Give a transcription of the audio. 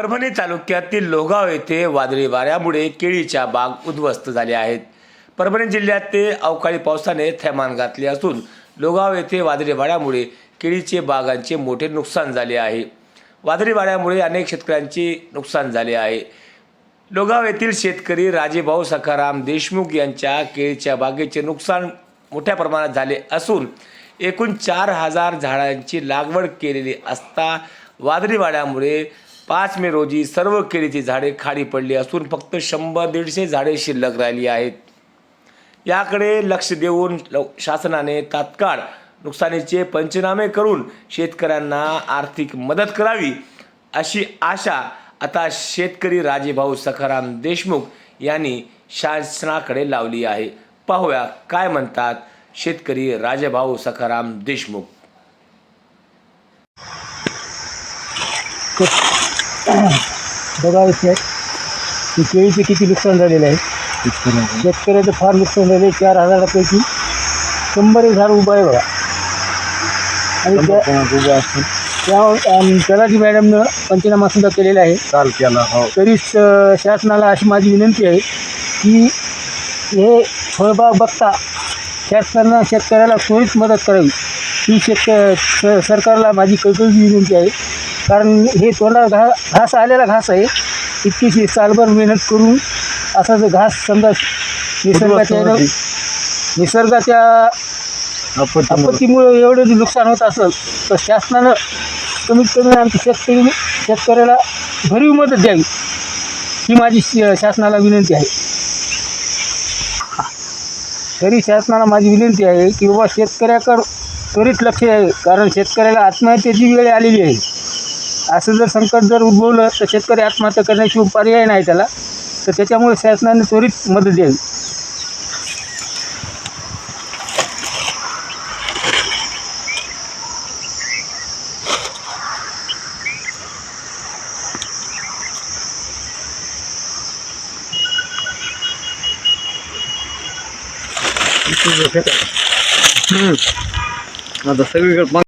परभणी तालुक्यातील लोगाव येथे वादळी वाऱ्यामुळे केळीच्या बाग उद्ध्वस्त झाल्या आहेत. परभणी जिल्ह्यात ते अवकाळी पावसाने थैमान घातले असून लोगाव येथे वादळी वाऱ्यामुळे केळीचे बागांचे मोठे नुकसान झाले आहे. वादळी वाऱ्यामुळे अनेक शेतकऱ्यांचे नुकसान झाले आहे. लोगाव येथील शेतकरी राजेभाऊ सखाराम देशमुख यांच्या केळीच्या बागेचे नुकसान मोठ्या प्रमाणात झाले असून एकूण चार हजार झाडांची लागवड केलेली असता वादळी वाड्यामुळे पाच मे रोजी सर्व केळीची झाडे खाली पडली असून फक्त शंभर दीडशे झाडे शिल्लक राहिली आहेत. याकडे लक्ष देऊन शासनाने तात्काळ नुकसानीचे पंचनामे करून शेतकऱ्यांना आर्थिक मदत करावी अशी आशा आता शेतकरी राजेभाऊ सखाराम देशमुख यांनी शासनाकडे लावली आहे. पाहूया काय म्हणतात शेतकरी राजेभाऊ सखाराम देशमुख. बघा इथे की केळीचे किती नुकसान झालेलं आहे. शेतकऱ्याचं. फार नुकसान झालं आहे. चार हजारापैकी शंभर एक झाड उभं आहे बघा. आणि त्या- त्या अम, तलाठी मॅडमनं पंचनामा सुद्धा केलेला आहे. काल केला हो. तरी शासनाला अशी माझी विनंती आहे की हे फळबाग बघता शासनानं शेतकऱ्याला त्वरित मदत करावी. ही शेतक स- सरकारला माझी कळकळीची विनंती आहे. कारण हे तोंडा घा घास आलेला घास आहे. इतकीशी सालभर मेहनत करून असा जो घास समजा निसर्गाच्या निसर्गाच्या आपत्तीमुळे. एवढं नुकसान होत असेल तर शासनानं कमीत कमी आमच्या शेतकरी शेतकऱ्याला भरीव मदत द्यावी ही माझी शासनाला विनंती आहे. तरी शासनाला माझी विनंती आहे की बाबा शेतकऱ्याकडं त्वरित लक्ष आहे कारण शेतकऱ्याला आत्महत्येची वेळ आलेली आहे. असं जर संकट जर उद्भवलं तर शेतकरी आत्महत्या करण्याशिवाय पर्याय नाही त्याला. तर त्याच्यामुळे शासनाने त्वरित मदत द्यावी. आता सगळीकडे